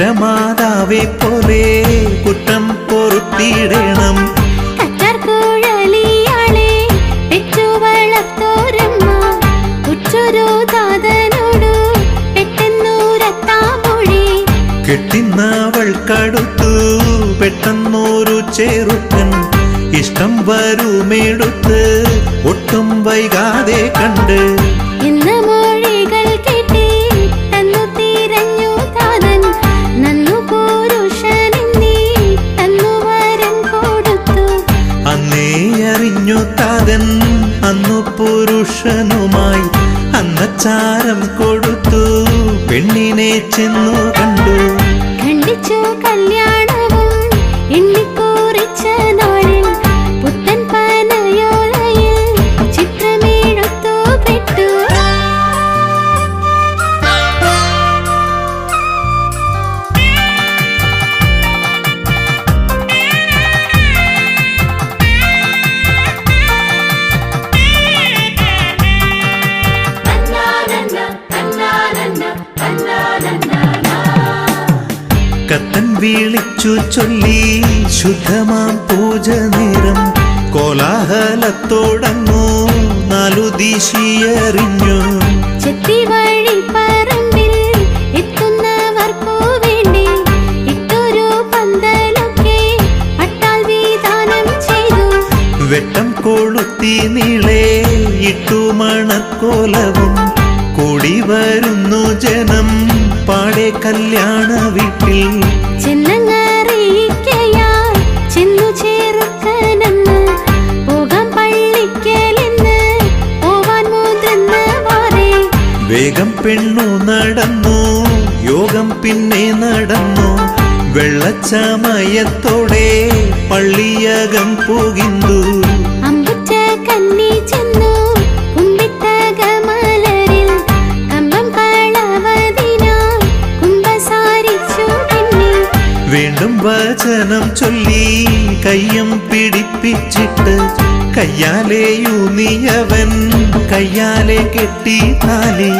പെറ്റ മാതാവെ പോലെ കുറ്റം പൊറുത്തിടണം കറ്റാർക്കുഴലിയാളെ പെറ്റു വളർത്തോരമ്മ ഉറ്റൊരു താതനോടു പെട്ടെന്നൂരത്താ മൊഴി കെട്ടിന്നവൾ കടുത്തു പെട്ടെന്നൊരു ചെറുക്കൻ. ഇഷ്ടം വരുമെടുത്ത് ഒട്ടും വൈകാതെ കണ്ട് പുരുഷനുമായി അന്നച്ചാരം കൊടുത്തു. പെണ്ണിനെ ചെന്നു കണ്ടു. കല്യാണം കത്തൻ വീളിച്ചു ചൊല്ലി ശുദ്ധമാം പൂജ നേരം കോലാഹലത്തോടങ്ങു നാലു ദിശിയറിഞ്ഞു. ചെത്തി വഴി പറമ്പിൽ എത്തുന്നവർക്കു വേണ്ടി ഇട്ടൊരു പന്തലൊക്കെ പട്ടാൽ വിധാനം ചെയ്തു. വെട്ടം കൊളുത്തി നീളെ ഇട്ടു മണക്കോലവും വരുന്നു ജനം പാടെ കല്യാണ വീട്ടിൽ. ചെന്നങ്ങറിയിക്കയാൽ ചെന്നു ചേർക്കനെന്ന് പോകാം പള്ളിക്കലെന്ന് പോവാൻ മുതിർന്ന വേഗം പെണ്ണു നടന്നു യോഗം പിന്നെ നടന്നു. വെള്ളച്ചാമയത്തോടെ പള്ളിയകം പോകുന്നു അമ്പുറ്റ കന്നി ചെന്നു വചനം ചൊല്ലി കയ്യം പിടിപ്പിച്ചിട്ട് കയ്യാലെയൂന്നിയവൻ കയ്യാലെ കെട്ടി താലി.